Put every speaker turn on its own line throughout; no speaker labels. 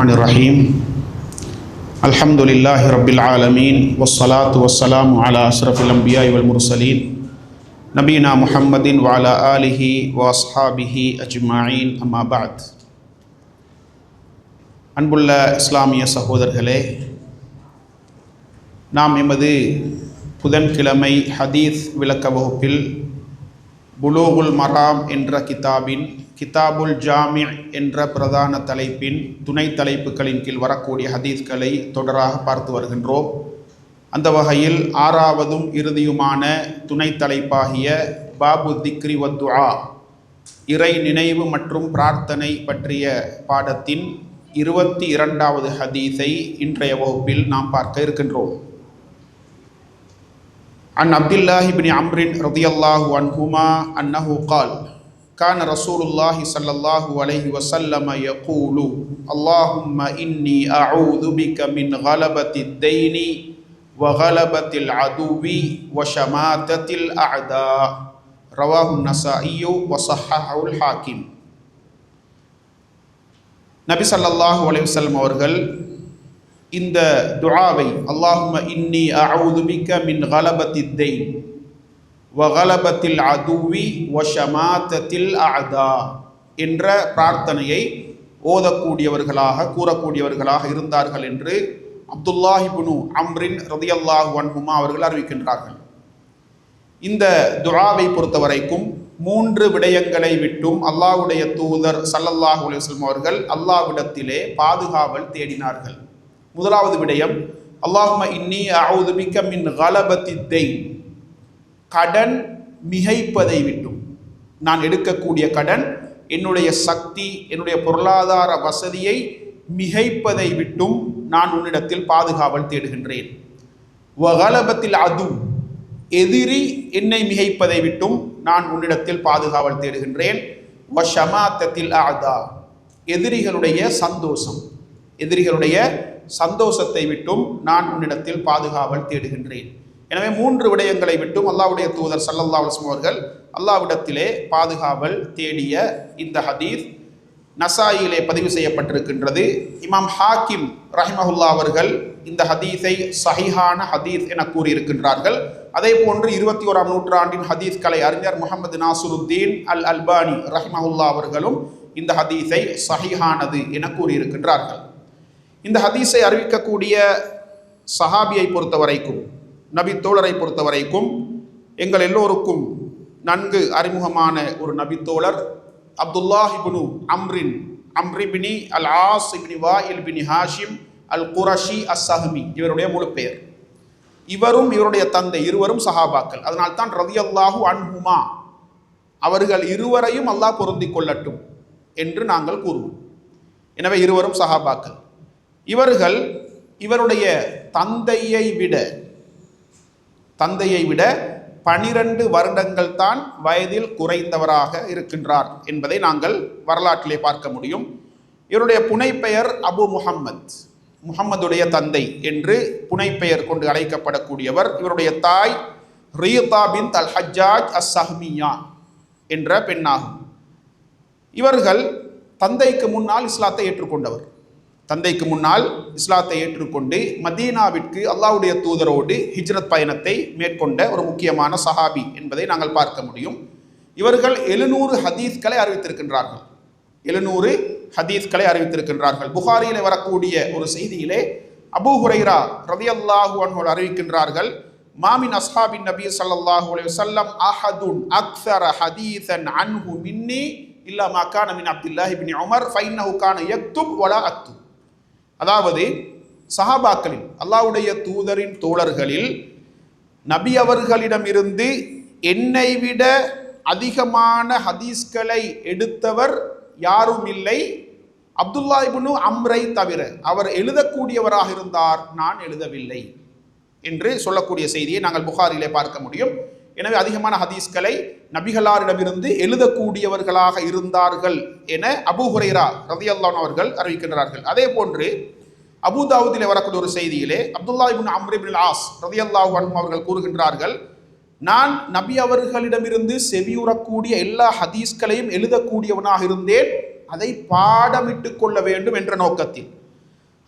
الرحمن الرحيم الحمد لله رب العالمين والصلاة والسلام على أشرف الأنبياء والمرسلين نبينا محمد وعلى آله وأصحابه أجمعين أما بعد அன்புள்ள இஸ்லாமிய சகோதரர்களே நாம் எமது புதன்கிழமை ஹதீஸ் விளக்க வகுப்பில் புலூகுல் மராம் என்ற கிதாபின் கிதாபுல் ஜாமி என்ற பிரதான தலைப்பின் துணை தலைப்புகளின் கீழ் வரக்கூடிய ஹதீஸ்களை தொடராக பார்த்து வருகின்றோம். அந்த வகையில் ஆறாவதும் இறுதியுமான துணை தலைப்பாகிய பாபு திக்ரி வத்துஆ இறை நினைவு மற்றும் பிரார்த்தனை பற்றிய பாடத்தின் இருபத்தி இரண்டாவது ஹதீஸை இன்றைய வகுப்பில் நாம் பார்க்க இருக்கின்றோம். அன் அப்துல்லாஹிபின் அம்ரின் ரதியல்லாஹு அன்ஹுமா அன்னஹு கால் كان رسول الله صلى الله عليه وسلم يقول اللهم إني أعوذ بك من غلبة الدين وغلبة العدو وشماتة الأعداء رواه النسائي وصححه الحاكم நபி ஸல்லல்லாஹு அலைஹி வஸல்லம் அவர்கள் இந்த துஆவை அல்லாஹும்ம இன்னி அஊது பிக்க மின் கலபத்தி தெய்ன் வகலபத்தில் அதுவி வஷமாத்தத்தில் அதா என்ற பிரார்த்தனையை ஓதக்கூடியவர்களாக கூறக்கூடியவர்களாக இருந்தார்கள் என்று அப்துல்லாஹிபுனு அம்ரின் ரதியல்லாஹ் வன்ஹுமா அவர்கள் அறிவிக்கின்றார்கள். இந்த துஆவை பொறுத்தவரைக்கும் மூன்று விடயங்களை விட்டும் அல்லாஹ்வுடைய தூதர் சல்லல்லாஹு அலைஹி அவர்கள் அல்லாஹ்விடத்திலே பாதுகாவல் தேடினார்கள். முதலாவது விடயம் அல்லாஹும இன்னி அவுது மிக்க மின் கலபத்தி தெய் கடன் மிகைப்பதை விட்டும். நான் எடுக்கக்கூடிய கடன் என்னுடைய சக்தி என்னுடைய பொருளாதார வசதியை மிகைப்பதை விட்டும் நான் உன்னிடத்தில் பாதுகாவல் தேடுகின்றேன். வகலபத்தில் அது எதிரி என்னை மிகைப்பதை விட்டும் நான் உன்னிடத்தில் பாதுகாவல் தேடுகின்றேன். வஷமாத்தத்தில் ஆதா எதிரிகளுடைய சந்தோஷம் எதிரிகளுடைய சந்தோஷத்தை விட்டும் நான் உன்னிடத்தில் பாதுகாவல் தேடுகின்றேன். எனவே மூன்று விடயங்களை விட்டும் அல்லாவுடைய தூதர் சல்லல்லா அலுவலம் அவர்கள் அல்லாவிடத்திலே பாதுகாவல் தேடிய இந்த ஹதீஸ் நசாயிலே பதிவு செய்யப்பட்டிருக்கின்றது. இமாம் ஹாக்கிம் ரஹிமஹுல்லா அவர்கள் இந்த ஹதீஸை சஹிஹான ஹதீஸ் என கூறியிருக்கின்றார்கள். அதே போன்று இருபத்தி ஓராம் நூற்றாண்டின் ஹதீஸ் கலை அறிஞர் முகமது நாசுருத்தீன் அல் அல்பானி ரஹிமஹுல்லா அவர்களும் இந்த ஹதீஸை சஹிஹானது என கூறியிருக்கின்றார்கள். இந்த ஹதீஸை அறிவிக்கக்கூடிய சஹாபியை பொறுத்த வரைக்கும் நபி தோழரை பொறுத்த வரைக்கும் எங்கள் எல்லோருக்கும் நன்கு அறிமுகமான ஒரு நபித்தோழர் அப்துல்லாஹிபுனு Amreen அம்ரிபினி al As ibn Wa'il bin Hashim al Qurashi as Sahmi இவருடைய முழு பெயர். இவரும் இவருடைய தந்தை இருவரும் சஹாபாக்கள். அதனால் தான் ரவி அல்லாஹு அன்ஹுமா அவர்கள் இருவரையும் அல்லாஹ் பொருந்தி கொள்ளட்டும் என்று நாங்கள் கூறுவோம். எனவே இருவரும் சஹாபாக்கள். இவர்கள் இவருடைய தந்தையை விட தந்தையை விட பனிரெண்டு வருடங்கள் தான் வயதில் குறைந்தவராக இருக்கின்றார் என்பதை நாங்கள் வரலாற்றிலே பார்க்க முடியும். இவருடைய புனைப்பெயர் அபு முஹம்மத். முகம்மதுடைய தந்தை என்று புனைப்பெயர் கொண்டு அழைக்கப்படக்கூடியவர் இவருடைய தாய் ரீதா பின் தல் ஹஜ்ஜாஜ் அஸ் சஹ்மியா என்ற பெண்ணாகும். இவர்கள் தந்தைக்கு முன்னால் இஸ்லாத்தை ஏற்றுக்கொண்டவர். தந்தைக்கு முன்னால் இஸ்லாத்தை ஏற்றுக்கொண்டு மதீனாவிற்கு அல்லாவுடைய தூதரோடு ஹிஜ்ரத் பயணத்தை மேற்கொண்ட ஒரு முக்கியமான சஹாபி என்பதை நாங்கள் பார்க்க முடியும். இவர்கள் எழுநூறு ஹதீஸ்களை அறிவித்திருக்கின்றார்கள். எழுநூறு ஹதீஸ்களை அறிவித்திருக்கின்றார்கள். புகாரியில் வரக்கூடிய ஒரு செய்தியிலே அபு ஹுரைரா ரவி அல்லாஹு அன்ஹோல் அறிவிக்கின்றார்கள் மாமின் அஸ்ஹாபின் நபி சல்லாஹூ அலைஹி அஹதுன் அக்ஸர ஹதீசன் அன்ஹு மின்னி இல்லா மக்கான மின் அப்துல்லாஹிபின் உமர் ஃபைன்னஹு கான யக்துப் வலா அக்துப். அதாவது சஹாபாக்களில் அல்லாவுடைய தூதரின் தோழர்களில் நபி அவர்களிடமிருந்து என்னை விட அதிகமான ஹதீஸ்களை எடுத்தவர் யாரும் இல்லை. அப்துல்லா இபுனு அம்ரை தவிர அவர் எழுதக்கூடியவராக இருந்தார் நான் எழுதவில்லை என்று சொல்லக்கூடிய செய்தியை நாங்கள் புகாரிலே பார்க்க முடியும். எனவே அதிகமான ஹதீஸ்களை நபிகளாரிடமிருந்து எழுதக்கூடியவர்களாக இருந்தார்கள் என அபு ஹுரைரா ரதியல்லான் அவர்கள் அறிவிக்கின்றார்கள். அதே போன்று அபுதாவுதிலே வரக்கூடிய ஒரு செய்தியிலே அப்துல்லா இபின் அம்ரிபின் ஆஸ் ரதி அல்லாஹ் அவர்கள் கூறுகின்றார்கள் நான் நபி அவர்களிடமிருந்து செவியுறக்கூடிய எல்லா ஹதீஸ்களையும் எழுதக்கூடியவனாக இருந்தேன். அதை பாடமிட்டு கொள்ள வேண்டும் என்ற நோக்கத்தில்.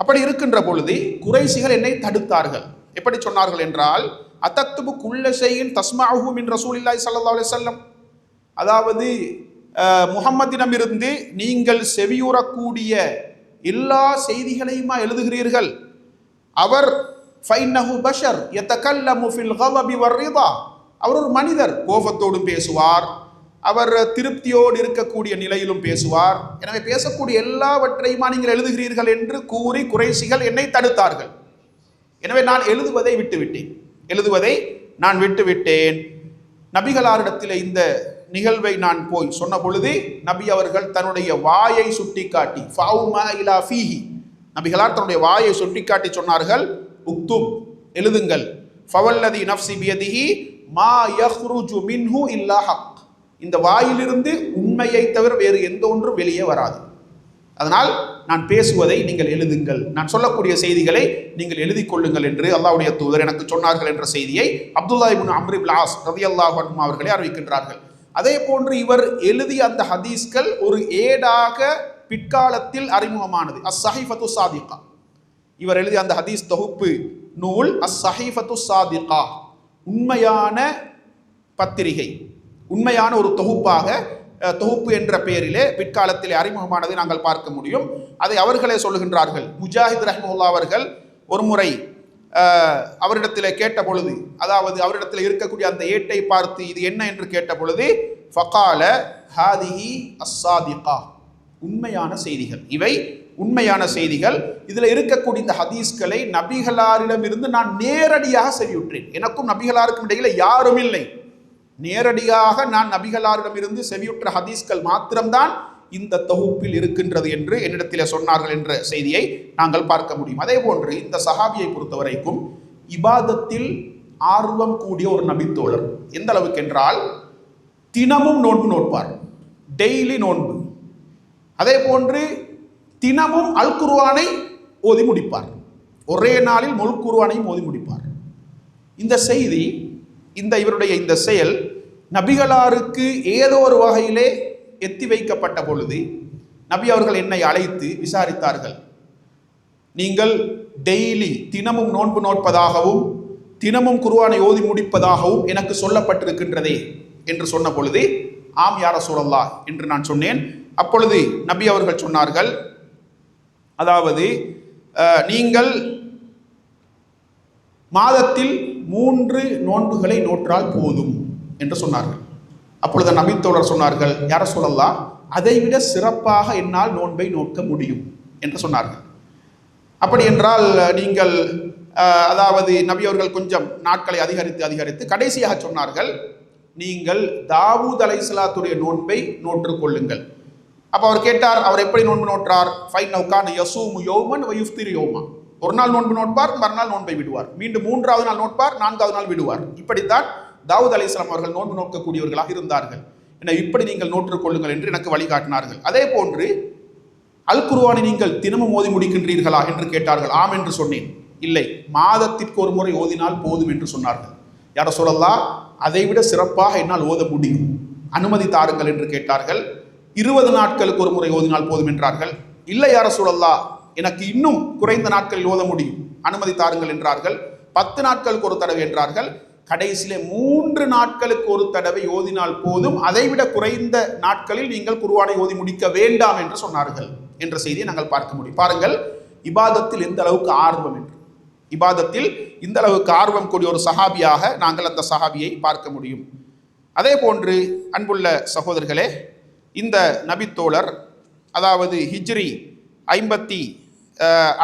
அப்படி இருக்கின்ற பொழுது குறைசிகள் என்னை தடுத்தார்கள். எப்படி சொன்னார்கள் என்றால் அத்தத்துபு குள்ள செய்யின் தஸ்மாஹூம் மின் ரசூல் இல்லாய் சல்லா அலிசல்லம் அதாவது அஹ், நீங்கள் செவியுறக்கூடிய எல்லா செய்திகளையுமா எழுதுகிறீர்கள்? அவர் ஃபைன்னஹு பஷர் யதகல்லமு ஃபில் ஹவபி வர்ரிதா அவர் ஒரு மனிதர் கோபத்தோடும் பேசுவார். அவர் திருப்தியோடு இருக்கக்கூடிய நிலையிலும் பேசுவார். எனவே பேசக்கூடிய எல்லாவற்றையுமா நீங்கள் எழுதுகிறீர்கள் என்று கூறி குறைசிகள் என்னை தடுத்தார்கள். எனவே நான் எழுதுவதை விட்டுவிட்டேன். எழுதுவதை நான் விட்டுவிட்டேன். நபிகளாரிடத்தில் இந்த நிகழ்வை நான் போய் சொன்ன பொழுது நபி அவர்கள் தன்னுடைய வாயை சுட்டிக்காட்டி ஃபவுமா இலா ஃபீஹி. நபிகளார் தன்னுடைய வாயை சுட்டிக்காட்டி சொன்னார்கள் உக்துப் எழுதுங்கள். ஃபவல்லதி நஃப்சி பியதிஹி மா யஹ்ருஜு மின்ஹு இல்லா ஹக். இந்த வாயிலிருந்து உண்மையை தவிர வேறு எந்த ஒன்றும் வெளியே வராது. அதனால் நான் பேசுவதை நீங்கள் எழுதுங்கள். நான் சொல்லக்கூடிய செய்திகளை நீங்கள் எழுதிக் கொள்ளுங்கள் என்று அல்லாவுடைய தூதர் எனக்கு சொன்னார்கள் என்ற செய்தியை அப்துல்லா இப்னு அம்ர் இப்னு அல்லாஹ் ரலியல்லாஹு அவர்களே அறிவிக்கின்றார்கள். அதே போன்று இவர் எழுதிய அந்த ஹதீஸ்கள் ஒரு ஏடாக பிற்காலத்தில் அறிமுகமானது. அஸ் சஹிஃபத்து சாதிகா இவர் எழுதிய அந்த ஹதீஸ் தொகுப்பு நூல் அஸ் சஹிஃபத்து சாதிகா உண்மையான பத்திரிகை. உண்மையான ஒரு தொகுப்பாக தொகுப்பு என்ற பெயரிலே பிற்காலத்திலே அறிமுகமானதை நாங்கள் பார்க்க முடியும். அதை அவர்களே சொல்லுகின்றார்கள். முஜாஹித் ரஹ்முல்லா அவர்கள் ஒரு முறை அவரிடத்தில் கேட்ட பொழுது அதாவது அவரிடத்தில் இருக்கக்கூடிய அந்த ஏட்டை பார்த்து இது என்ன என்று கேட்ட பொழுது ஃபகால ஹாதிஹி அஸ்ஸாதிகா. உண்மையான செய்திகள். இவை உண்மையான செய்திகள். இதில் இருக்கக்கூடிய இந்த ஹதீஸ்களை நபிகளாரிடமிருந்து நான் நேரடியாக செவியுற்றேன். எனக்கும் நபிகளாருக்கும் இடையில யாரும் இல்லை. நேரடியாக நான் நபிகளாரிடமிருந்து செவியுற்ற ஹதீஸ்கள் மாத்திரம்தான் இந்த தொகுப்பில் இருக்கின்றது என்று என்னிடத்தில் சொன்னார்கள் என்ற செய்தியை நாங்கள் பார்க்க முடியும். அதே போன்று இந்த சஹாபியை பொறுத்தவரைக்கும் இபாதத்தில் ஆர்வம் கூடிய ஒரு நபித்தோழர். எந்த அளவுக்கு என்றால் தினமும் நோன்பு நோட்பார். டெய்லி நோன்பு. அதே போன்று தினமும் அல் குருவானை ஓதி முடிப்பார். ஒரே நாளில் முல் குருவானையும் ஓதி முடிப்பார். இந்த செய்தி இந்த இவருடைய இந்த செயல் நபிகளாருக்கு ஏதோ ஒரு வகையிலே எத்தி வைக்கப்பட்ட பொழுது நபி அவர்கள் என்னை அழைத்து விசாரித்தார்கள். நீங்கள் டெய்லி தினமும் நோன்பு நோட்பதாகவும் தினமும் குருவானை ஓதி முடிப்பதாகவும் எனக்கு சொல்லப்பட்டிருக்கின்றதே என்று சொன்ன பொழுது ஆம் யார சூழல்லா என்று நான் சொன்னேன். அப்பொழுது நபி அவர்கள் சொன்னார்கள் அதாவது நீங்கள் மாதத்தில் மூன்று நோன்புகளை நோற்றால் போதும். என்று சொன்னார்கள். அப்பொழுது நபித்தோழர் சொன்னார்கள் யார சொல்லலாம் அதைவிட சிறப்பாக என்னால் நோன்பை நோக்க முடியும் என்று சொன்னார்கள். அப்படி என்றால் நீங்கள் அதாவது நபி அவர்கள் கொஞ்சம் நாட்களை அதிகரித்து அதிகரித்து கடைசியாக சொன்னார்கள் நீங்கள் தாவூத் அலைஹிஸ்ஸலாத்துடைய நோன்பை நோற்று கொள்ளுங்கள். அப்போ அவர் கேட்டார் அவர் எப்படி நோன்பு நோற்றார்? Fine நௌகான் யசூமு yeoman வயுஃப்திர் யோமா. ஒரு நாள் நோன்பு நோட்பார் மறுநாள் நோன்பை விடுவார். மீண்டும் மூன்றாவது நாள் நோட்பார் நான்காவது நாள் விடுவார். இப்படித்தான் தாவூத் அலிஸ்லாம் அவர்கள் நோன்பு நோக்கக்கூடியவர்களாக இருந்தார்கள். என இப்படி நீங்கள் நோற்றுக் கொள்ளுங்கள் என்று எனக்கு வழிகாட்டினார்கள். அதே போன்று அல் குருவானை நீங்கள் தினமும் ஓதி முடிக்கின்றீர்களா என்று கேட்டார்கள். ஆம் என்று சொன்னேன். இல்லை மாதத்திற்கு ஒரு முறை ஓதினால் போதும் என்று சொன்னார்கள். யார சொல்லலாம் அதைவிட சிறப்பாக என்னால் ஓத முடியும். அனுமதி தாருங்கள் என்று கேட்டார்கள். இருபது நாட்களுக்கு ஒரு முறை ஓதினால் போதும் என்றார்கள். இல்லை யார சூழல்லா எனக்கு இன்னும் குறைந்த நாட்களில் ஓத முடியும். அனுமதி தாருங்கள் என்றார்கள். பத்து நாட்களுக்கு ஒரு தடவை என்றார்கள். கடைசியிலே மூன்று நாட்களுக்கு ஒரு தடவை ஓதினால் போதும். அதைவிட குறைந்த நாட்களில் நீங்கள் குருவானை ஓதி முடிக்க வேண்டாம் என்று சொன்னார்கள் என்ற செய்தியை நாங்கள் பார்க்க முடியும். பாருங்கள் இபாதத்தில் எந்த அளவுக்கு ஆர்வம் என்று. இபாதத்தில் இந்த அளவுக்கு ஆர்வம் கூடிய ஒரு சஹாபியாக நாங்கள் அந்த சஹாபியை பார்க்க முடியும். அதே போன்று அன்புள்ள சகோதரர்களே இந்த நபித்தோழர் அதாவது ஹிஜ்ரி ஐம்பத்தி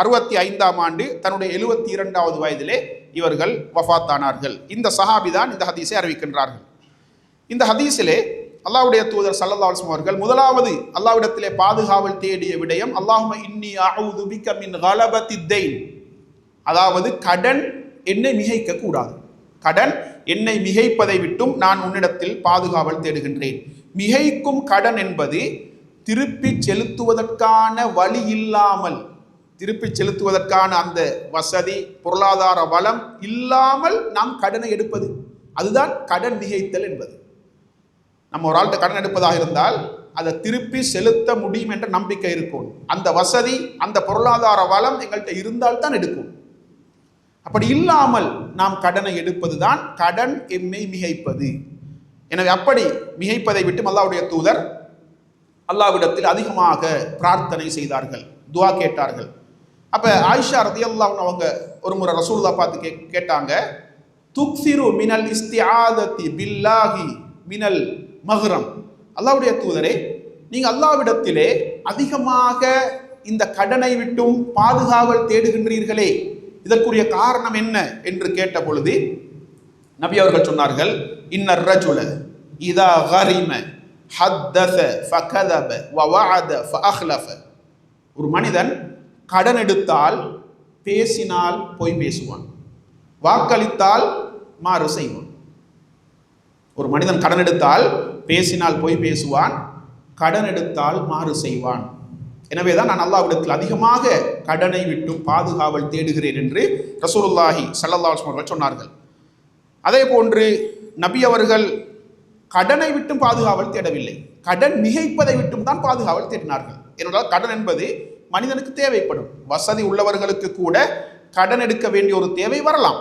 அறுபத்தி ஐந்தாம் ஆண்டு தன்னுடைய எழுபத்தி இரண்டாவது வயதிலே இவர்கள் வஃபாத்தானார்கள் இந்த சஹாபி தான் இந்த ஹதீஸை அறிவிக்கின்றார்கள். இந்த ஹதீஸிலே அல்லாவுடைய தூதர் சல்லல்லாஹு அவர்கள் முதலாவது அல்லாவிடத்திலே பாதுகாவல் தேடிய விடயம் அல்லாஹும இன்னி அஊது பிக்க மின் அதாவது கடன் என்னை மிகைக்க கூடாது. கடன் என்னை மிகைப்பதை விட்டும் நான் உன்னிடத்தில் பாதுகாவல் தேடுகின்றேன். மிகைக்கும் கடன் என்பது திருப்பி செலுத்துவதற்கான வழி இல்லாமல் திருப்பி செலுத்துவதற்கான அந்த வசதி பொருளாதார வளம் இல்லாமல் நாம் கடனை எடுப்பது. அதுதான் கடன் மிகைத்தல் என்பது. நம்ம ஒரு ஆள்கிட்ட கடன் எடுப்பதாக இருந்தால் அதை திருப்பி செலுத்த முடியும் என்ற நம்பிக்கை இருக்கும். அந்த வசதி அந்த பொருளாதார வளம் எங்கள்கிட்ட இருந்தால் தான் எடுக்கும். அப்படி இல்லாமல் நாம் கடனை எடுப்பது தான் கடன் எம்மை மிகைப்பது. எனவே அப்படி மிகைப்பதை விட்டு அல்லாவுடைய தூதர் அல்லாவிடத்தில் அதிகமாக பிரார்த்தனை செய்தார்கள் துவா கேட்டார்கள். அப்போ ஆயிஷா ரதியல்லாஹு அவங்க ஒரு முறை ரசூல்லா பார்த்து கே கேட்டாங்க துக்சிரு மினல் இஸ்தியாதத்தி பில்லாஹி மினல் மஹ்ரம். அல்லாவுடைய தூதரே நீங்கள் அல்லாவிடத்திலே அதிகமாக இந்த கடனை விட்டும் பாதுகாவல் தேடுகின்றீர்களே இதற்குரிய காரணம் என்ன என்று கேட்ட பொழுது நபி அவர்கள் சொன்னார்கள் இன்னர் ரஜுல இதா ஹரிம ஹத்தச ஃபகதப வவாத ஃபஅஹ்லஃப ஒரு மனிதன் கடன் எடுத்தால் பேசினால் பொய் பேசுவான். வாக்களித்தால் மாறு செய்வான். ஒரு மனிதன் கடன் எடுத்தால் பேசினால் பொய் பேசுவான் கடன் எடுத்தால் மாறு செய்வான். எனவே தான் நான் அல்லாவிடத்தில் அதிகமாக கடனை விட்டும் பாதுகாவல் தேடுகிறேன் என்று ரசூலுல்லாஹி சல்லல்லா அவர்கள் சொன்னார்கள். அதே போன்று நபி அவர்கள் கடனை விட்டும் பாதுகாவல் தேடவில்லை. கடன் மிகைப்பதை விட்டும் தான் பாதுகாவல் தேடினார்கள். ஏனென்றால் கடன் என்பது மனிதனுக்கு தேவைப்படும். வசதி உள்ளவர்களுக்கு கூட கடன் எடுக்க வேண்டிய ஒரு தேவை வரலாம்.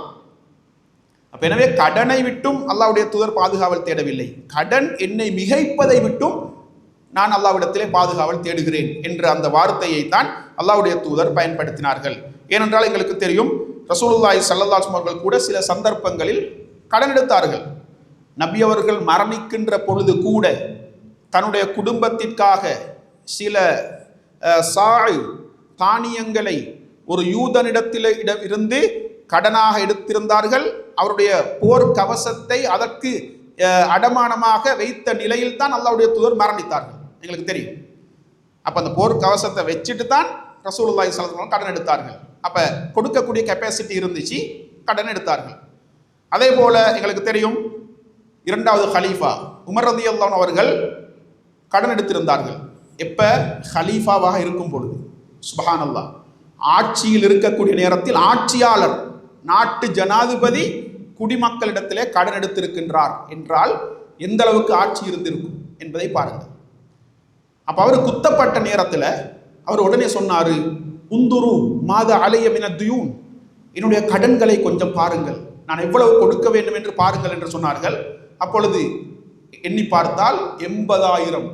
அப்ப எனவே கடனை விட்டும் அல்லாவுடைய தூதர் பாதுகாவல் தேடவில்லை. கடன் என்னை மிகைப்பதை விட்டும் நான் அல்லாவிடத்திலே பாதுகாவல் தேடுகிறேன் என்ற அந்த வார்த்தையை தான் அல்லாவுடைய தூதர் பயன்படுத்தினார்கள். ஏனென்றால் எங்களுக்கு தெரியும் ரசூலுல்லாய் ஸல்லல்லாஹு அவர்கள் கூட சில சந்தர்ப்பங்களில் கடன் எடுத்தார்கள். நபி அவர்கள் மரணிக்கின்ற பொழுது கூட தன்னுடைய குடும்பத்திற்காக சில சாய் தானியங்களை ஒரு யூதனிடத்தில் இடம் இருந்து கடனாக எடுத்திருந்தார்கள். அவருடைய போர் கவசத்தை அதற்கு அடமானமாக வைத்த நிலையில் தான் அல்லாவுடைய தூதர் மரணித்தார்கள். எங்களுக்கு தெரியும். அப்போ அந்த போர் கவசத்தை வச்சுட்டு தான் ரசூலுல்லாஹி ஸல்லல்லாஹு கடன் எடுத்தார்கள். அப்போ கொடுக்கக்கூடிய கெப்பாசிட்டி இருந்துச்சு கடன் எடுத்தார்கள். அதே போல் எங்களுக்கு தெரியும் இரண்டாவது ஹலீஃபா உமர் ரலியல்லாஹு அவர்கள் கடன் எடுத்திருந்தார்கள். எப்ப? ஹலீஃபாவாக இருக்கும் பொழுது சுபஹானல்லாஹ் ஆட்சியில் இருக்கக்கூடிய நேரத்தில் ஆட்சியாளர் நாட்டு ஜனாதிபதி குடிமக்களிடத்திலே கடன் எடுத்திருக்கின்றார் என்றால் எந்த அளவுக்கு ஆட்சி இருந்திருக்கும் என்பதை பாருங்கள். அப்போ அவர் குத்தப்பட்ட நேரத்தில் அவர் உடனே சொன்னார் உந்துரு மாத அலைய மினத்யூன் என்னுடைய கடன்களை கொஞ்சம் பாருங்கள் நான் எவ்வளவு கொடுக்க வேண்டும் என்று பாருங்கள் என்று சொன்னார்கள். அப்பொழுது எண்ணி பார்த்தால் எண்பதாயிரம்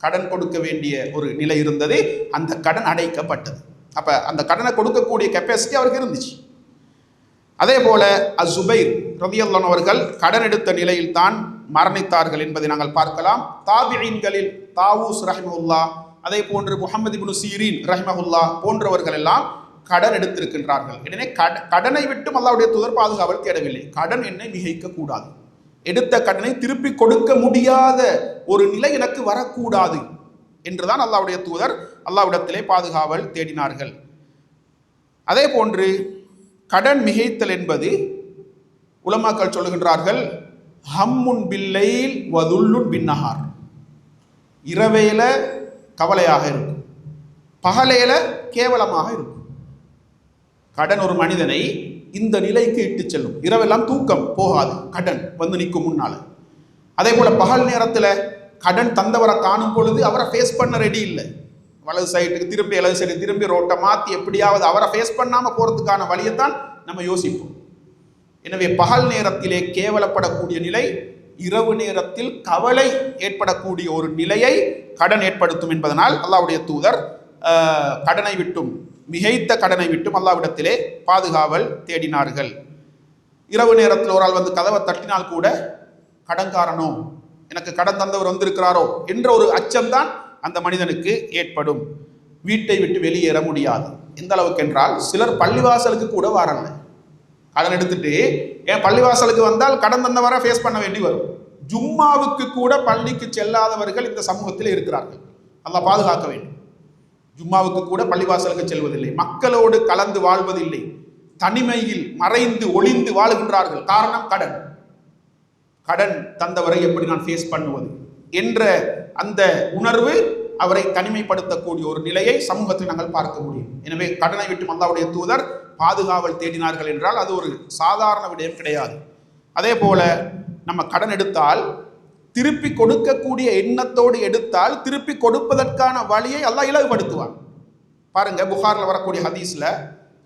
கடன் கொடுக்க வேண்டிய ஒரு நிலை இருந்தது. அந்த கடன் அடைக்கப்பட்டது. அப்போ அந்த கடனை கொடுக்கக்கூடிய கெப்பாசிட்டி அவருக்கு இருந்துச்சு. அதே போல அசுபைர் ரதியல்லான் அவர்கள் கடன் எடுத்த நிலையில் தான் மரணித்தார்கள் என்பதை நாங்கள் பார்க்கலாம். தாபியீன்களில் தாவூஸ் ரஹிமஹுல்லா அதே போன்று முகமது பின் சீரின் ரஹிமஹுல்லா போன்றவர்கள் எல்லாம் கடன் எடுத்திருக்கின்றார்கள். எனவே கட- கடனை விட்டு அல்லாவுடைய துதர் பாதுகாவல் தேடவில்லை. கடன் என்னை மிகைக்க கூடாது. எடுத்த கடனை திருப்பி கொடுக்க முடியாத ஒரு நிலை எனக்கு வரக்கூடாது என்றுதான் அல்லாவுடைய தூதர் அல்லாவிடத்திலே பாதுகாவல் தேடினார்கள். அதே போன்று கடன் மிகைத்தல் என்பது உலமாக்கள் சொல்லுகின்றார்கள் ஹம்முன் பில்லையில் வதுல்லுன் பின்னஹார். இரவேல கவலையாக இருக்கும் பகலேல கேவலமாக இருக்கும். கடன் ஒரு மனிதனை இந்த நிலைக்கு இட்டு செல்லும். இரவெல்லாம் தூக்கம் போகாது கடன் வந்து நிற்கும் முன்னால். அதே போல் பகல் நேரத்தில் கடன் தந்தவரை காணும் பொழுது அவரை ஃபேஸ் பண்ண ரெடி இல்லை. வலது சைடுக்கு திரும்பி இடது சைடு திரும்பி ரோட்டை மாற்றி எப்படியாவது அவரை ஃபேஸ் பண்ணாமல் போகிறதுக்கான வழியைத்தான் நம்ம யோசிப்போம். எனவே பகல் நேரத்திலே கேவலப்படக்கூடிய நிலை இரவு நேரத்தில் கவலை ஏற்படக்கூடிய ஒரு நிலையை கடன் ஏற்படுத்தும் என்பதனால் அல்லாவுடைய தூதர் கடனை விட்டும் மிகைத்த கடனை விட்டும் அல்லாவிடத்திலே பாதுகாவல் தேடினார்கள். இரவு நேரத்தில் ஒரு ஆள் வந்து கதவை தட்டினால் கூட கடன்காரனோ எனக்கு கடன் தந்தவர் வந்திருக்கிறாரோ என்ற ஒரு அச்சம்தான் அந்த மனிதனுக்கு ஏற்படும். வீட்டை விட்டு வெளியேற முடியாது. எந்த அளவுக்கு என்றால் சிலர் பள்ளிவாசலுக்கு கூட வரல கடன் எடுத்துட்டு ஏன் பள்ளிவாசலுக்கு வந்தால் கடன் தந்தவரை ஃபேஸ் பண்ண வேண்டி வரும். ஜும்மாவுக்கு கூட பள்ளிக்கு செல்லாதவர்கள் இந்த சமூகத்தில் இருக்கிறார்கள். அதை பாதுகாக்க வேண்டும். ஜும்மாவுக்கு கூட பள்ளிவாசலுக்கு செல்வதில்லை. மக்களோடு கலந்து வாழ்வதில்லை. தனிமையில் மறைந்து ஒளிந்து வாழுகின்றார்கள். காரணம் கடன். கடன் தந்தவரை எப்படி நான் ஃபேஸ் பண்ணுவது? என்ற அந்த உணர்வு அவரை தனிமைப்படுத்தக்கூடிய ஒரு நிலையை சமூகத்தில் நாங்கள் பார்க்க முடியும். எனவே கடனை விட்டு அல்லாவுடைய தூதர் பாதுகாவல் தேடினார்கள் என்றால் அது ஒரு சாதாரண விடயம் கிடையாது. அதே போல நம்ம கடன் எடுத்தால் திருப்பி கொடுக்கக்கூடிய எண்ணத்தோடு எடுத்தால் திருப்பி கொடுப்பதற்கான வழியை அல்லாஹ் இலகுபடுத்துவான் பாருங்க புகாரில் வரக்கூடிய ஹதீஸ்ல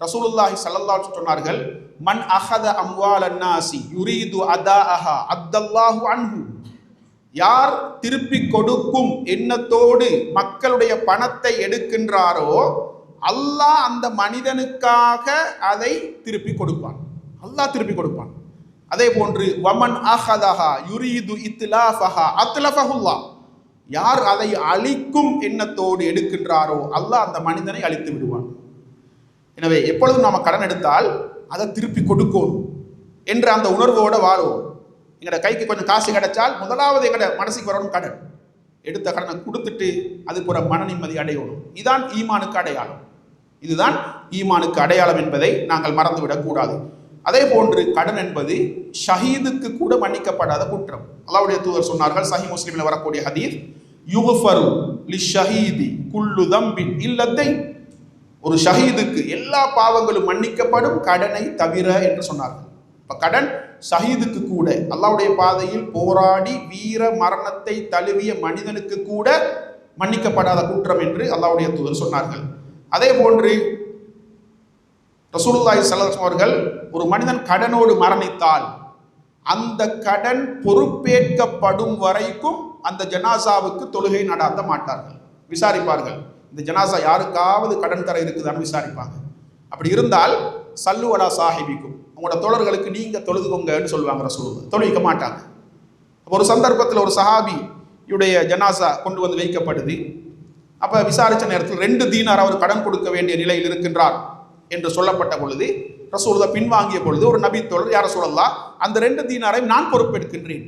ரசூலுல்லாஹி சல்லல்லா சொன்னார்கள் மன் அஹத அம்வால் அன்னாசி யுரீது அதாஅஹா அத்தல்லாஹு அன்ஹு. யார் திருப்பி கொடுக்கும் எண்ணத்தோடு மக்களுடைய பணத்தை எடுக்கின்றாரோ அல்லாஹ் அந்த மனிதனுக்காக அதை திருப்பி கொடுப்பான். அல்லாஹ் திருப்பி கொடுப்பான். அதே போன்று வமன் அஹதஹா யுரீது இத்லாஃபஹா அத்லஃபஹுல்லா. யார் அதை அழிக்கும் எண்ணத்தோடு எடுக்கின்றாரோ அல்லாஹ் அந்த மனிதனை அழித்து விடுவான். எனவே எப்பொழுதும் நாம் கடன் எடுத்தால் அதை திருப்பி கொடுக்கணும் என்ற அந்த உணர்வோடு வாழுவோம். எங்களோட கைக்கு கொஞ்சம் காசு கிடைச்சால் முதலாவது எங்களோட மனசுக்கு வரணும் கடன். எடுத்த கடனை கொடுத்துட்டு அது புற மன நிம்மதி அடையணும். இதுதான் ஈமானுக்கு அடையாளம். இதுதான் ஈமானுக்கு அடையாளம் என்பதை நாங்கள் மறந்துவிடக்கூடாது அதே போன்று கடன் என்பது ஷஹீதுக்கு கூட மன்னிக்கப்படாத குற்றம். அல்லாவுடைய தூதர் சொன்னார்கள் சஹி முஸ்லீமில் வரக்கூடிய ஹதீர் யுகுஃபரு லி ஷஹீதி குல்லு தம்பின் இல்லத்தை ஒரு ஷஹீதுக்கு எல்லா பாவங்களும் மன்னிக்கப்படும் கடனை தவிர என்று சொன்னார்கள். இப்போ கடன் ஷஹீதுக்கு கூட அல்லாவுடைய பாதையில் போராடி வீர மரணத்தை தழுவிய மனிதனுக்கு கூட மன்னிக்கப்படாத குற்றம் என்று அல்லாவுடைய தூதர் சொன்னார்கள். அதே போன்று ரசூலுல்லாய் ஸல்லல்லாஹு அவர்கள் ஒரு மனிதன் கடனோடு மரணித்தால் அந்த கடன் பொறுப்பேற்கப்படும் வரைக்கும் அந்த ஜனாசாவுக்கு தொழுகை நடாத்த மாட்டார்கள். விசாரிப்பார்கள். இந்த ஜனாசா யாருக்காவது கடன் தர இருக்குதான்னு விசாரிப்பாங்க. அப்படி இருந்தால் சல்லுவலா சாஹிபிக்கும் உங்களோட தோழர்களுக்கு நீங்க தொழுதுகோங்கன்னு சொல்லுவாங்க ரசூலுல்லாஹ். தொழுவிக்க மாட்டாங்க. ஒரு சந்தர்ப்பத்தில் ஒரு சஹாபி இவருடைய ஜனாசா கொண்டு வந்து வைக்கப்படுது. அப்போ விசாரித்த நேரத்தில் ரெண்டு தீனார் அவர் கடன் கொடுக்க வேண்டிய நிலையில் இருக்கின்றார். என்று சொல்லப்பட்ட பொழுது ரசூலுல்லா பின்வாங்கிய பொழுது ஒரு நபி தோழர் யார சொல்லலாம் அந்த ரெண்டு தீனாரையும் நான் பொறுப்பெடுக்கின்றேன்.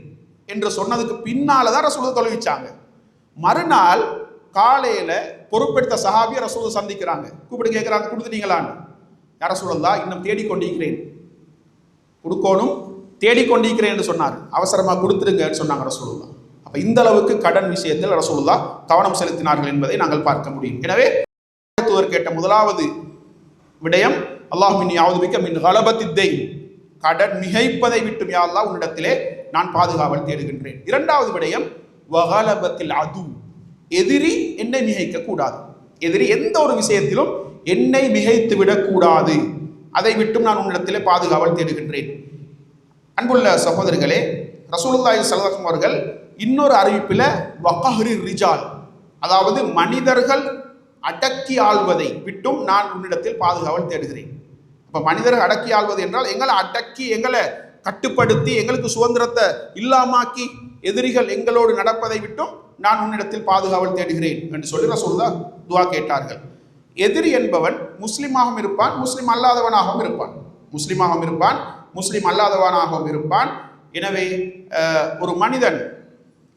என்று சொன்னதுக்கு பின்னால தான் ரசூலுல்லா தொலைவிச்சாங்க மறுநாள் காலையில பொறுப்பெடுத்த சஹாபியை ரசூலுல்லா சந்திக்கிறாங்க. கூப்பிட்டு கேட்குறாங்க கொடுத்துட்டீங்களான்னு யார சொல்லலா இன்னும் தேடிக்கொண்டிருக்கிறேன். கொடுக்கணும் தேடிக்கொண்டிருக்கிறேன் என்று சொன்னார். அவசரமாக கொடுத்துருங்கன்னு சொன்னாங்க ரசூலுல்லா அப்ப இந்த அளவுக்கு கடன் விஷயத்தில் ரசூலுல்லா கவனம் செலுத்தினார்கள் என்பதை நாங்கள் பார்க்க முடியும். எனவே கேட்ட முதலாவது விடயம். அல்லாஹுமின் யாவது மிக்க மின் கலபத்தித்தை கடன் மிகைப்பதை விட்டும் யா அல்லாஹ் உன்னிடத்திலே நான் பாதுகாவல் தேடுகின்றேன். இரண்டாவது விடயம் வகலபத்தில் அது. எதிரி என்னை மிகைக்க கூடாது எதிரி எந்த ஒரு விஷயத்திலும் என்னை மிகைத்து விடக்கூடாது. அதை விட்டும் நான் உன்னிடத்திலே பாதுகாவல் தேடுகின்றேன். அன்புள்ள சகோதரர்களே ரசூலுல்லாய் ஸல்லல்லாஹு அவர்கள் இன்னொரு அறிவிப்பில் வகஹரி ரிஜால். அதாவது மனிதர்கள் அடக்கி ஆள்வதை விட்டும் நான் உன்னிடத்தில் பாதுகாவல் தேடுகிறேன். இப்போ மனிதர்கள் அடக்கி ஆள்வது என்றால் எங்களை அடக்கி எங்களை கட்டுப்படுத்தி எங்களுக்கு சுதந்திரத்தை இல்லாமாக்கி எதிரிகள் எங்களோடு நடப்பதை விட்டும் நான் உன்னிடத்தில் பாதுகாவல் தேடுகிறேன் என்று சொல்லி சொல்லுதா துவா கேட்டார்கள். எதிரி என்பவன் முஸ்லீமாகவும் இருப்பான் முஸ்லீம் அல்லாதவனாகவும் இருப்பான். முஸ்லீமாகவும் இருப்பான் முஸ்லீம் அல்லாதவனாகவும் இருப்பான். எனவே ஒரு மனிதன்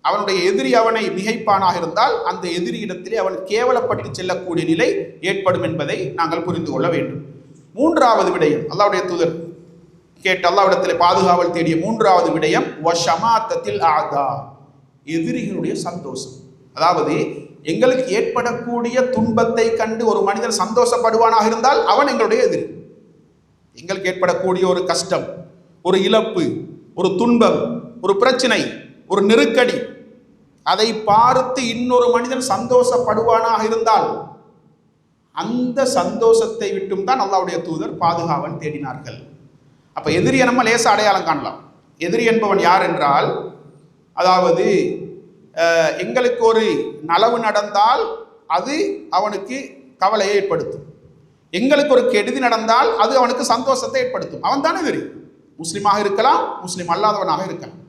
அவனுடைய எதிரி அவனை மிகைப்பானாக இருந்தால் அந்த எதிரியிடத்திலே அவன் கேவலப்பட்டு செல்லக்கூடிய நிலை ஏற்படும் என்பதை நாங்கள் புரிந்து கொள்ள வேண்டும். மூன்றாவது விடயம் அல்லாவுடைய தூதர் கேட்டு அல்லாவிடத்தில் பாதுகாவல் தேடிய மூன்றாவது விடயம் வஷமாத்தத்தில் ஆதா எதிரிகளுடைய சந்தோஷம். அதாவது எங்களுக்கு ஏற்படக்கூடிய துன்பத்தை கண்டு ஒரு மனிதன் சந்தோஷப்படுவானாக இருந்தால் அவன் எங்களுடைய எதிரி. எங்களுக்கு ஏற்படக்கூடிய ஒரு கஷ்டம் ஒரு இழப்பு ஒரு துன்பம் ஒரு பிரச்சனை ஒரு நெருக்கடி அதை பார்த்து இன்னொரு மனிதன் சந்தோஷப்படுவானாக இருந்தால் அந்த சந்தோஷத்தை விட்டும் தான் அல்லாவுடைய தூதர் பாதுகாவன் தேடினார்கள். அப்போ எதிரியை நம்ம லேச அடையாளம் காணலாம். எதிரி என்பவன் யார் என்றால் அதாவது எங்களுக்கு ஒரு நலவு நடந்தால் அது அவனுக்கு கவலையை ஏற்படுத்தும். எங்களுக்கு ஒரு கெடுதி நடந்தால் அது அவனுக்கு சந்தோஷத்தை ஏற்படுத்தும். அவன் தானே எதிரி. முஸ்லீமாக இருக்கலாம் முஸ்லீம் அல்லாதவனாக இருக்கலாம்.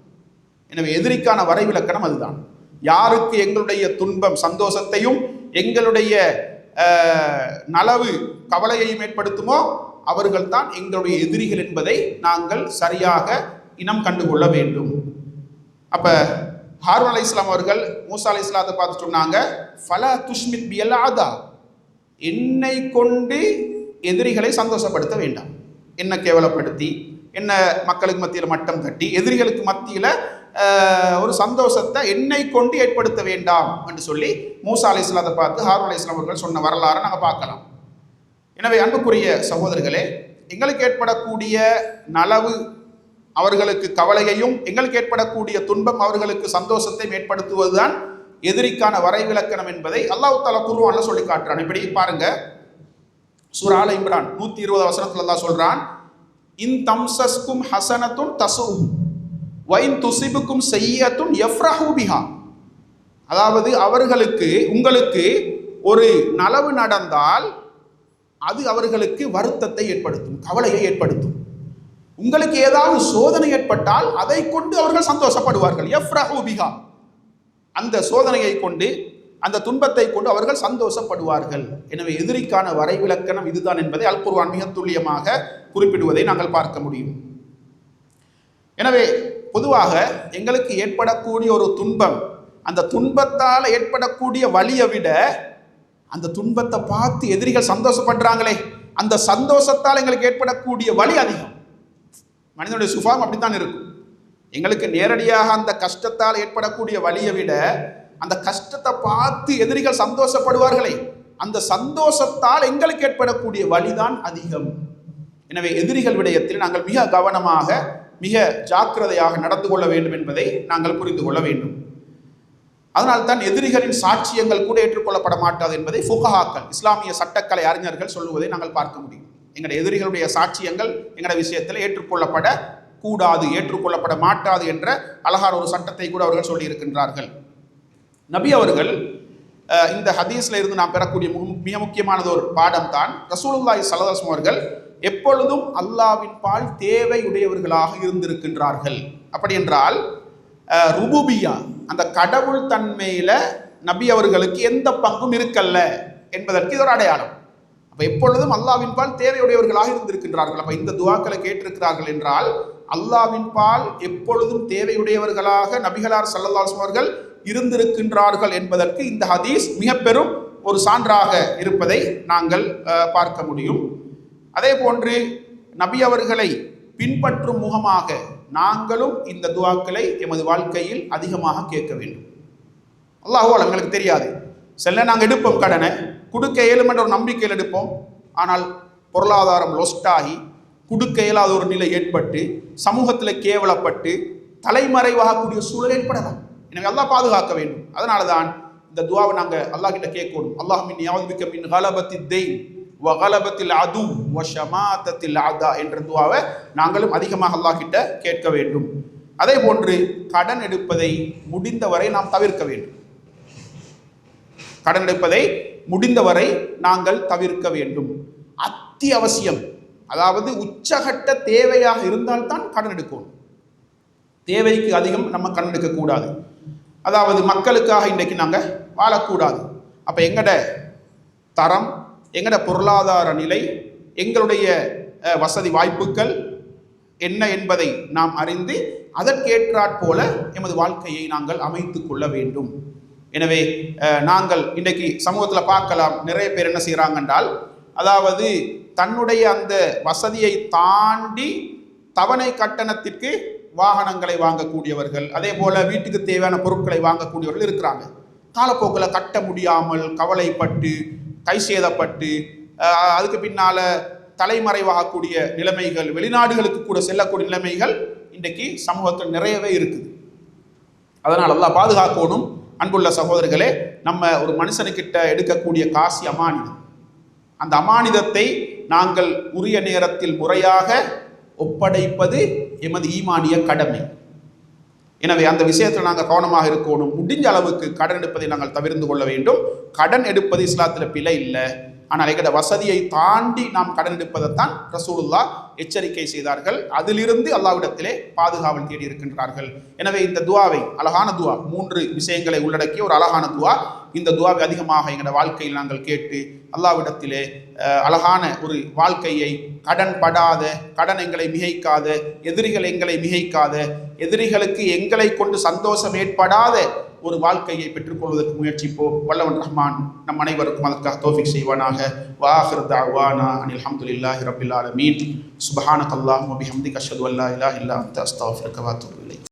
எனவே எதிரிக்கான வரைவிலக்கணம் அதுதான். யாருக்கு எங்களுடைய துன்பம் சந்தோஷத்தையும் எங்களுடைய நலவு கவலையையும் ஏற்படுத்துமோ அவர்கள் தான் எங்களுடைய எதிரிகள் என்பதை நாங்கள் சரியாக இனம் கண்டுகொள்ள வேண்டும். அப்ப ஹாரூன் அலி இஸ்லாம் அவர்கள் மூசா அலி இஸ்லாத்தை பார்த்து சொன்னாங்க ஃபல துஷ்மித் பியலாதா என்னை கொண்டு எதிரிகளை சந்தோஷப்படுத்த வேண்டாம். என்ன கேவலப்படுத்தி என்ன மக்களுக்கு மத்தியில் மட்டம் தட்டி எதிரிகளுக்கு மத்தியில் ஒரு சந்தோஷத்தை என்னை கொண்டு ஏற்படுத்த வேண்டாம் என்று சொல்லி மூசா அலி இஸ்லாத்தை பார்த்து ஹாரூன் அலி இஸ்லாம் அவர்கள் சொன்ன வரலாறு நாங்கள் பார்க்கலாம். எனவே அன்புக்குரிய சகோதரர்களே எங்களுக்கு ஏற்படக்கூடிய நலவு அவர்களுக்கு கவலையையும் எங்களுக்கு ஏற்படக்கூடிய துன்பம் அவர்களுக்கு சந்தோஷத்தையும் ஏற்படுத்துவதுதான் எதிரிக்கான வரைவிலக்கணம் என்பதை அல்லாஹு தாலா குருவான்ல சொல்லி காட்டுறான். இப்படி பாருங்க. சுரால இம்ரான் நூத்தி இருபது வசனத்துல தான் சொல்றான் இன் தம்சஸ்கும் ஹசனத்தும் தசுவும் வைன் துசிபுக்கும் செய்யத்தும் எஃப்ரஹூபிஹா அதாவது அவர்களுக்கு உங்களுக்கு ஒரு நலவு நடந்தால் அது அவர்களுக்கு வருத்தத்தை ஏற்படுத்தும் கவலையை ஏற்படுத்தும். உங்களுக்கு ஏதாவது சோதனை ஏற்பட்டால் அதை கொண்டு அவர்கள் சந்தோஷப்படுவார்கள். எஃப்ரஹூபிஹா அந்த சோதனையை கொண்டு அந்த துன்பத்தை கொண்டு அவர்கள் சந்தோஷப்படுவார்கள். எனவே எதிரிக்கான வரைவிலக்கணம் இதுதான் என்பதை அல் மிக துல்லியமாக குறிப்பிடுவதை நாங்கள் பார்க்க முடியும். எனவே பொதுவாக எங்களுக்கு ஏற்படக்கூடிய ஒரு துன்பம் அந்த துன்பத்தால் ஏற்படக்கூடிய வலியை விட அந்த துன்பத்தை பார்த்து எதிரிகள் சந்தோஷப்படுறாங்களே அந்த சந்தோஷத்தால் எங்களுக்கு ஏற்படக்கூடிய வலி அதிகம். மனிதனுடைய சுபாவம் அப்படித்தான் இருக்கும். எங்களுக்கு நேரடியாக அந்த கஷ்டத்தால் ஏற்படக்கூடிய வலியை விட அந்த கஷ்டத்தை பார்த்து எதிரிகள் சந்தோஷப்படுவார்களே அந்த சந்தோஷத்தால் எங்களுக்கு ஏற்படக்கூடிய வழிதான் அதிகம். எனவே எதிரிகள் விடயத்தில் நாங்கள் மிக கவனமாக மிக ஜாக்கிரதையாக நடந்து கொள்ள வேண்டும் என்பதை நாங்கள் புரிந்து கொள்ள வேண்டும். அதனால்தான் எதிரிகளின் சாட்சியங்கள் கூட ஏற்றுக்கொள்ளப்பட மாட்டாது என்பதை ஃபுகஹாக்கள் இஸ்லாமிய சட்டக்கலை அறிஞர்கள் சொல்லுவதை நாங்கள் பார்க்க முடியும். எங்களுடைய எதிரிகளுடைய சாட்சியங்கள் எங்களுடைய விஷயத்தில் ஏற்றுக்கொள்ளப்பட கூடாது ஏற்றுக்கொள்ளப்பட மாட்டாது என்ற அழகான ஒரு சட்டத்தை கூட அவர்கள் சொல்லியிருக்கின்றார்கள். நபி அவர்கள் இந்த ஹதீஸ்ல இருந்து நாம் பெறக்கூடிய மு- மிக முக்கியமானது ஒரு பாடம் தான் ரசூலுல்லாய் ஸல்லல்லாஹு அவர்கள் எப்பொழுதும் அல்லாவின் பால் தேவையுடையவர்களாக இருந்திருக்கின்றார்கள். அப்படி என்றால் ருபுபியா அந்த கடவுள் தன்மையில நபி அவர்களுக்கு எந்த பங்கும் இருக்கல்ல என்பதற்கு இது ஒரு அடையாளம். அப்ப எப்பொழுதும் அல்லாவின் பால் தேவையுடையவர்களாக இருந்திருக்கின்றார்கள். அப்ப இந்த துவாக்களை கேட்டிருக்கிறார்கள் என்றால் அல்லாவின் பால் எப்பொழுதும் தேவையுடையவர்களாக நபிகளார் ஸல்லல்லாஹு அவர்கள் இருந்திருக்கின்றார்கள் என்பதற்கு இந்த ஹதீஸ் மிக பெரும் ஒரு சான்றாக இருப்பதை நாங்கள் பார்க்க முடியும். அதே போன்று நபி அவர்களை பின்பற்றும் முகமாக நாங்களும் இந்த துவாக்களை எமது வாழ்க்கையில் அதிகமாக கேட்க வேண்டும். அல்லாஹோல் எங்களுக்கு தெரியாது. செல்ல நாங்கள் எடுப்போம் கடனை. கொடுக்க இயலும் என்ற ஒரு நம்பிக்கையில் எடுப்போம். ஆனால் பொருளாதாரம் லொஸ்டாகி கொடுக்க இயலாத ஒரு நிலை ஏற்பட்டு சமூகத்தில் கேவலப்பட்டு தலைமறைவாகக்கூடிய சூழல் ஏற்படலாம். எனவே அல்லாஹ் பாதுகாக்க வேண்டும். அதனால தான் இந்த துவாவை நாங்கள் அல்லாஹ் கிட்ட கேட்கணும் அல்லாஹ் மின் யாவதுபிக்க மின் ஹலபத்தி தெய் வகலபத்தில் அது வஷமாத்தத்தில் அதா என்ற துவாவை நாங்களும் அதிகமாக அல்லாஹ் கிட்ட கேட்க வேண்டும். அதே போன்று கடன் எடுப்பதை முடிந்தவரை நாம் தவிர்க்க வேண்டும். கடன் எடுப்பதை முடிந்தவரை நாங்கள் தவிர்க்க வேண்டும். அத்தியாவசியம் அதாவது உச்சகட்ட தேவையாக இருந்தால்தான் கடன் எடுக்கணும். தேவைக்கு அதிகம் நம்ம கடன் எடுக்கக்கூடாது. அதாவது மக்களுக்காக இன்றைக்கு நாங்கள் வாழக்கூடாது. அப்போ எங்கட தரம் எங்களோட பொருளாதார நிலை எங்களுடைய வசதி வாய்ப்புகள் என்ன என்பதை நாம் அறிந்து அதற்கேற்றாற் போல எமது வாழ்க்கையை நாங்கள் அமைத்து கொள்ள வேண்டும். எனவே நாங்கள் இன்றைக்கு சமூகத்தில் பார்க்கலாம் நிறைய பேர் என்ன செய்கிறாங்க என்றால் அதாவது தன்னுடைய அந்த வசதியை தாண்டி தவணை கட்டணத்திற்கு வாகனங்களை வாங்கக்கூடியவர்கள் அதே போல வீட்டுக்கு தேவையான பொருட்களை வாங்கக்கூடியவர்கள் இருக்கிறாங்க. காலப்போக்கில் கட்ட முடியாமல் கவலைப்பட்டு கை சேதப்பட்டு அதுக்கு பின்னால தலைமறைவாகக்கூடிய நிலைமைகள் வெளிநாடுகளுக்கு கூட செல்லக்கூடிய நிலைமைகள் இன்றைக்கு சமூகத்தில் நிறையவே இருக்குது. அதனால் அல்லாஹ் பாதுகாக்கணும். அன்புள்ள சகோதரர்களே நம்ம ஒரு மனுஷனுக்கிட்ட எடுக்கக்கூடிய காசி அமானிதம். அந்த அமானிதத்தை நாங்கள் உரிய நேரத்தில் முறையாக ஒப்படைப்பது எமது ஈமானிய கடமை. எனவே அந்த விஷயத்தில் நாங்கள் கவனமாக இருக்கணும். முடிஞ்ச அளவுக்கு கடன் எடுப்பதை நாங்கள் தவிர்த்து கொள்ள வேண்டும். கடன் எடுப்பது இஸ்லாத்தில் பிழை இல்லை. ஆனால் எங்கட வசதியை தாண்டி நாம் கடன் எடுப்பதைத்தான் ரசூலுல்லா எச்சரிக்கை செய்தார்கள். அதிலிருந்து அல்லாவிடத்திலே பாதுகாவல் தேடி இருக்கின்றார்கள். எனவே இந்த துவாவை அழகான துவா மூன்று விஷயங்களை உள்ளடக்கிய ஒரு அழகான துவா. இந்த துவாவை அதிகமாக எங்களோட வாழ்க்கையில் நாங்கள் கேட்டு அல்லாவிடத்திலே அழகான ஒரு வாழ்க்கையை கடன் படாத கடன் எங்களை மிகைக்காத எதிரிகள் எங்களை மிகைக்காத எதிரிகளுக்கு எங்களை கொண்டு சந்தோஷம் ஏற்படாத ஒரு வாழ்க்கையை பெற்றுக்கொள்வதற்கு முயற்சிப்போம். வல்லவன் ரஹ்மான் நம் அனைவருக்கும் அதற்காக தோஃபிக் செய்வானாக. வாஹிர்தா வானா அனில் அல்ஹம்துலில்லாஹி ரப்பில் ஆலமீன். கல்லாஹ் அல்லாஹும்ம ஹம்தி கஷது அல்லா இல்லா இல்லா அன்த.